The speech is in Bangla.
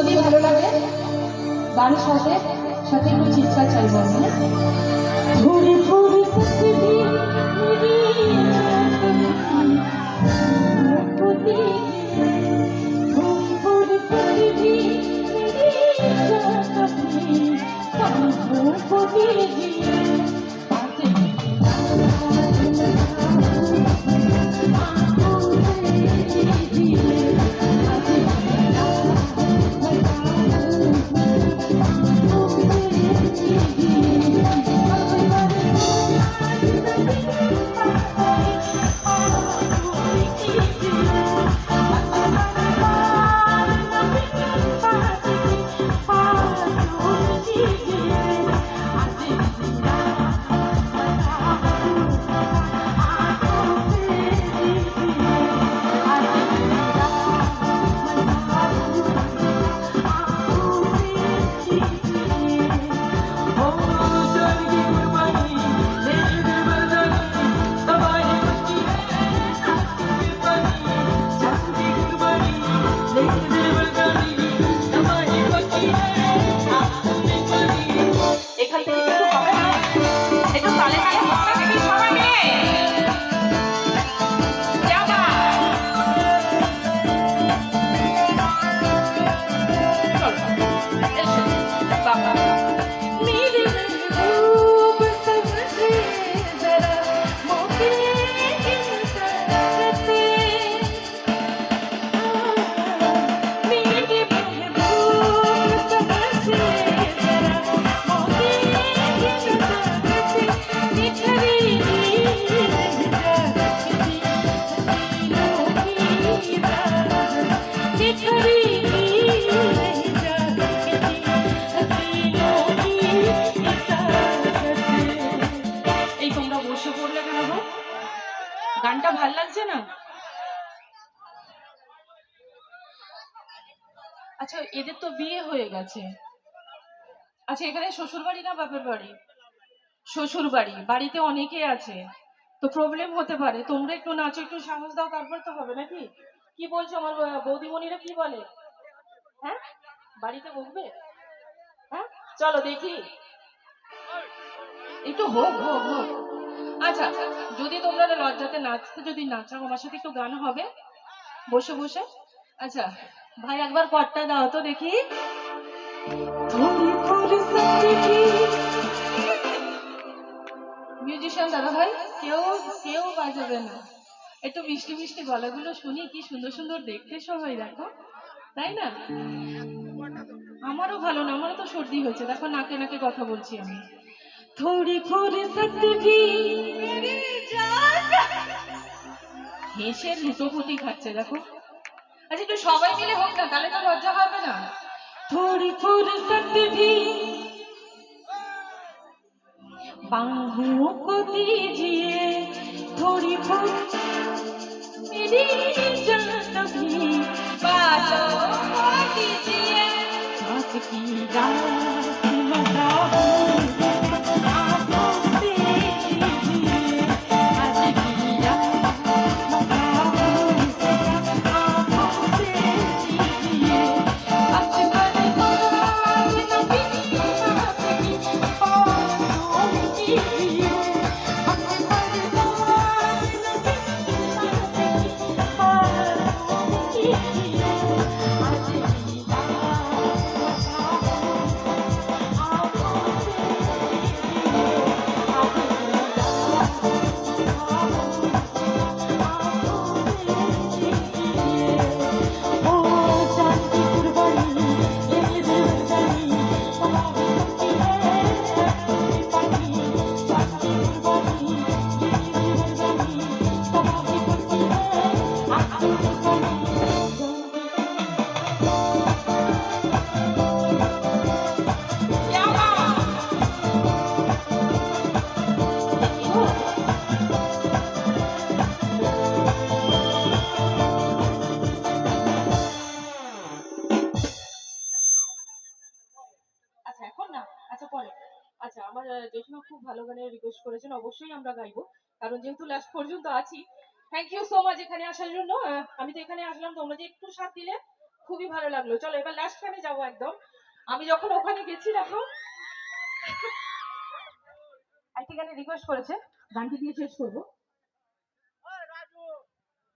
যদি ভালো লাগে গান সাথে সাথে একটু চিৎকার চাইব পৃথিবী এখান আচ্ছা এদের তো বিয়ে হয়ে গেছে। আচ্ছা এখানে না বাপের বাড়ি? বাড়িতে আছে। তো প্রবলেম হতে পারে। তোমরা একটু নাচো, একটু সাহস দাও, তারপর তো হবে নাকি? কি বলছো আমার বৌদিমণিরা কি বলে? হ্যাঁ? বাড়িতে বকবে? হ্যাঁ? চলো দেখি। একটু হোক হোক হোক। আচ্ছা যদি তোমরা লজ্জাতে নাচতে যদি নাচাও, আমার সাথে একটু গান হবে। বসে বসে। আচ্ছা ভাই একবার কটটা দাও তো দেখি। মিউজিশিয়ান দাদা ভাই, কেউ কেউ বাজাবে না। একটু মিষ্টি মিষ্টি গলাগুলো শুনি, কি সুন্দর সুন্দর দেখতে সবাই, দেখো। তাই না? আমারও ভালো না, আমারও তো সর্দি হয়েছে। দেখো, নাকে নাকে কথা বলছি আমি। থোড়ি মেরি জান হেসে লুটোপুটি খাচ্ছে, দেখো। আচ্ছা একটু সবাই মিলে হোক না, তাহলে তো লজ্জা হবে না। থোড়ি ফুরসত ভি बाहों को दीजिए थोड़ी बहुत मेरी जान भी बातों को दीजिए रात की रात मसाहूं জেঠিমা খুব ভালো গানের রিকোয়েস্ট করেছেন, অবশ্যই আমরা গাইবো। কারণ যেহেতু লাস্ট পর্যন্ত আছি থ্যাংক ইউ সো মাচ এখানে আসার জন্য। আমি তো এখানে আসলাম, তোমরা যে একটু সাথ দিলে খুবই ভালো লাগল। চলো, এবার লাস্ট গানে যাব একদম। আমি যখন ওখানে গেছি, দেখো। একটি গানে রিকোয়েস্ট করেছে, গানটি দিয়ে শেষ করব।